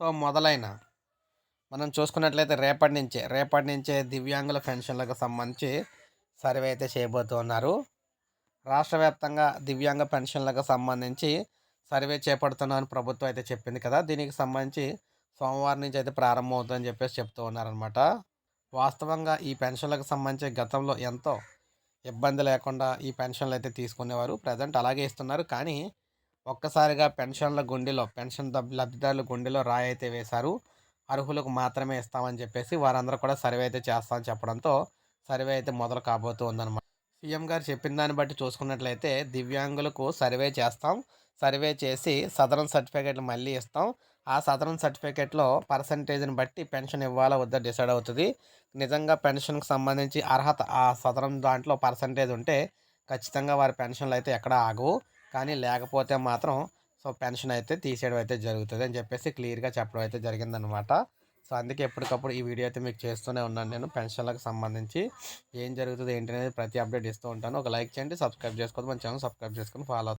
So మొదలైన మనం చూసుకున్నట్లయితే రేపటి నుంచే రేపటి నుంచే దివ్యాంగుల పెన్షన్లకు సంబంధించి సర్వే అయితే చేయబోతున్నారు రాష్ట్ర వ్యాప్తంగా దివ్యాంగ పెన్షన్లకు సంబంధించి సర్వే చేపడుతున్నామని ప్రభుత్వం అయితే చెప్పింది కదా. దీనికి సంబంధించి సోమవారం నుంచి అయితే ప్రారంభమవుతుందని చెప్పేసి చెప్తూ ఉన్నారనమాట వాస్తవంగా ఈ పెన్షన్లకు సంబంధించి గతంలో ఎంతో ఇబ్బంది లేకుండా ఈ పెన్షన్లు అయితే తీసుకునేవారు. ప్రజెంట్ అలాగే ఇస్తున్నారు. కానీ ఒక్కసారిగా పెన్షన్ల గుండెలో పెన్షన్ లబ్ధిదారుల గుండెలో రాయి అయితే వేశారు. అర్హులకు మాత్రమే ఇస్తామని చెప్పేసి వారందరూ కూడా సర్వే అయితే చేస్తామని చెప్పడంతో సర్వే అయితే మొదలు కాబోతూ ఉందన్నమాట. సీఎం గారు చెప్పిన దాన్ని బట్టి చూసుకున్నట్లయితే దివ్యాంగులకు సర్వే చేస్తాం. సర్వే చేసి సదరన్ సర్టిఫికేట్లు మళ్ళీ ఇస్తాం. ఆ సదరన్ సర్టిఫికేట్లో పర్సంటేజ్ని బట్టి పెన్షన్ ఇవ్వాలా వద్దా డిసైడ్ అవుతుంది. నిజంగా పెన్షన్కి సంబంధించి అర్హత ఆ సదరం దాంట్లో పర్సంటేజ్ ఉంటే ఖచ్చితంగా వారి పెన్షన్లు అయితే ఎక్కడ ఆగవు. కానీ లేకపోతే మాత్రం సో పెన్షన్ అయితే తీసేయడం అయితే జరుగుతుంది అని చెప్పేసి క్లియర్గా చెప్పడం అయితే జరిగిందనమాట సో అందుకే ఎప్పటికప్పుడు ఈ వీడియో అయితే మీకు చేస్తూనే ఉన్నాను నేను పెన్షన్లకు సంబంధించి ఏం జరుగుతుంది ఏంటి అనేది ప్రతి అప్డేట్ ఇస్తూ ఉంటాను. ఒక లైక్ చేయండి సబ్స్క్రైబ్ చేసుకోవద్దు మన ఛానల్ సబ్స్క్రైబ్ చేసుకొని ఫాలో